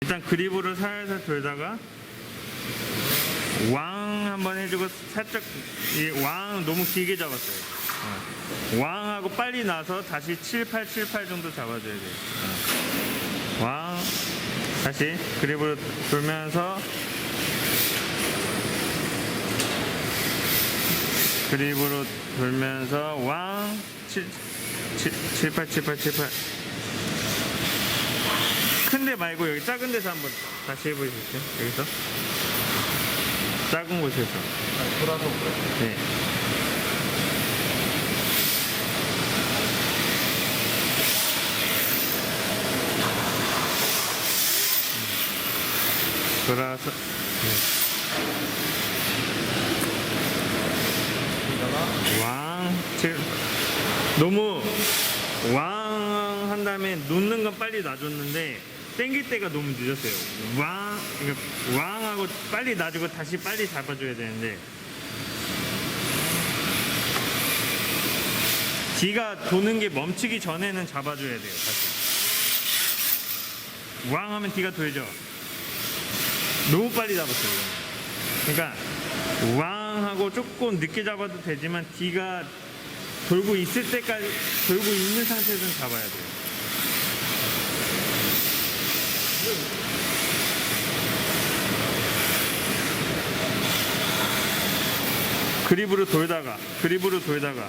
일단 그립으로 살살 돌다가 왕 한번 해주고 살짝 이왕 너무 길게 잡았어요. 어. 왕하고 빨리 나서 다시 7, 8, 7, 8 정도 잡아줘야 돼요. 어. 왕 다시 그립으로 돌면서 그립으로 돌면서 왕 7, 7, 7 8, 7, 8, 7, 8 큰데 말고 여기 작은 데서 한번 다시 해보실게요. 여기서 작은 곳에서. 돌아서 그래. 네. 돌아서 여기다가 왕 칠. 너무 왕 한 다음에 놓는 건 빨리 놔줬는데 땡길 때가 너무 늦었어요. 왕 그러니까 왕하고 빨리 놔주고 다시 빨리 잡아줘야 되는데 뒤가 도는 게 멈추기 전에는 잡아줘야 돼요. 다시 왕 하면 뒤가 돌죠. 너무 빨리 잡았어요. 그러니까 왕하고 조금 늦게 잡아도 되지만 뒤가 돌고 있을 때까지 돌고 있는 상태에서는 잡아야 돼요. 그립으로 돌다가 그립으로 돌다가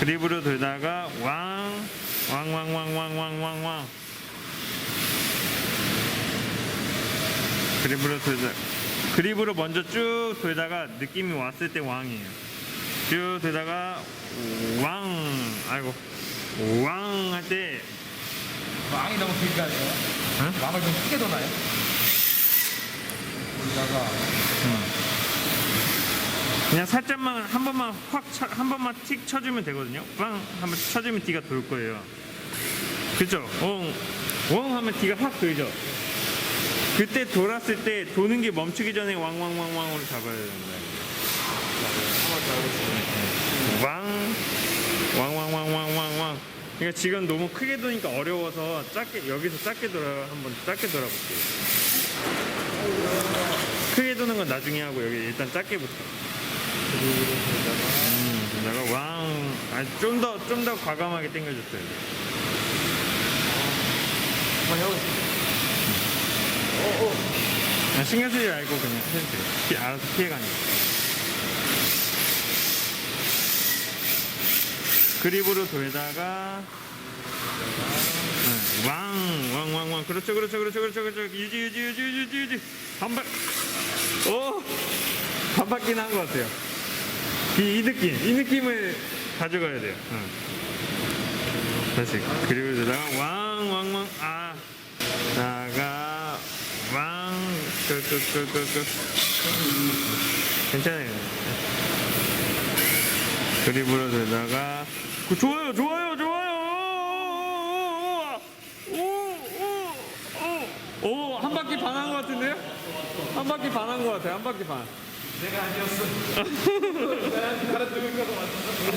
그립으로 돌다가 왕 왕 왕 왕 왕 왕 왕왕 그립으로 돌다 그립으로 먼저 쭉 돌다가 느낌이 왔을 때 왕이에요. 쭉 돌다가 왕 아이고 왕 할 때 왕이 너무 길게 하죠. 응? 왕을 좀 크게 도나요? 여기다가 그냥 살짝만 한 번만 확 한 번만 틱 쳐주면 되거든요. 빵 한번 쳐주면 뒤가 돌 거예요. 그죠? 엉, 엉 하면 뒤가 확 돌죠. 그때 돌았을 때 도는 게 멈추기 전에 왕왕왕왕으로 잡아야 되는 거예요. 왕, 왕왕왕왕왕왕. 그러니까 지금 너무 크게 도니까 어려워서 작게 여기서 작게 돌아 한번 작게 돌아볼게요. 크게 도는 건 나중에 하고 여기 일단 작게부터. 음, 내가 왕, 아니 좀더 좀 더 과감하게 당겨줬어요. 한번 해보겠습 아, 신경 쓰지 말고 그냥 해도 돼요. 피- 알아서 피해가니까. 그립으로 돌다가 네, 왕, 왕, 왕, 왕. 그렇죠, 그렇죠, 그렇죠, 그렇죠, 그렇죠. 유지, 유지, 유지, 유지, 유지. 한 발. 오, 한 바퀴는 한것 같아요. 이, 이 느낌, 이 느낌을 가져가야 돼요. 응. 다시 그리고 돌다가 왕, 왕, 왕. 아, 다가 왕, 끄끄끄끄끄. 괜찮아요. 그립으로 돌다가 그, 좋아요, 좋아요, 좋아요. 오, 오, 오, 오, 한 바퀴 반한 것 같은데요? 한 바퀴 반한 것 같아요. 한 바퀴 반. 내가 아니었어. 다른 맞췄어.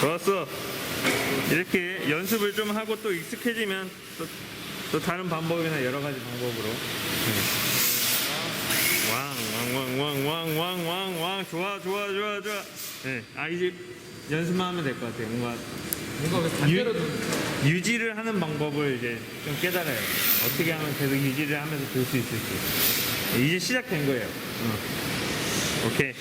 좋았어. 이렇게 연습을 좀 하고 또 익숙해지면 또, 또 다른 방법이나 여러 가지 방법으로. 네. 왕, 왕, 왕, 왕, 왕, 왕, 왕, 좋아, 좋아, 좋아, 좋아. 네. 아, 이제 연습만 하면 될 것 같아요. 뭔가 뭔가 왜 반대로 도는 유지를 하는 방법을 이제 좀 깨달아요. 어떻게 하면 계속 유지를 하면서 볼 수 있을지. 이제 시작된 거예요. 어. 오케이.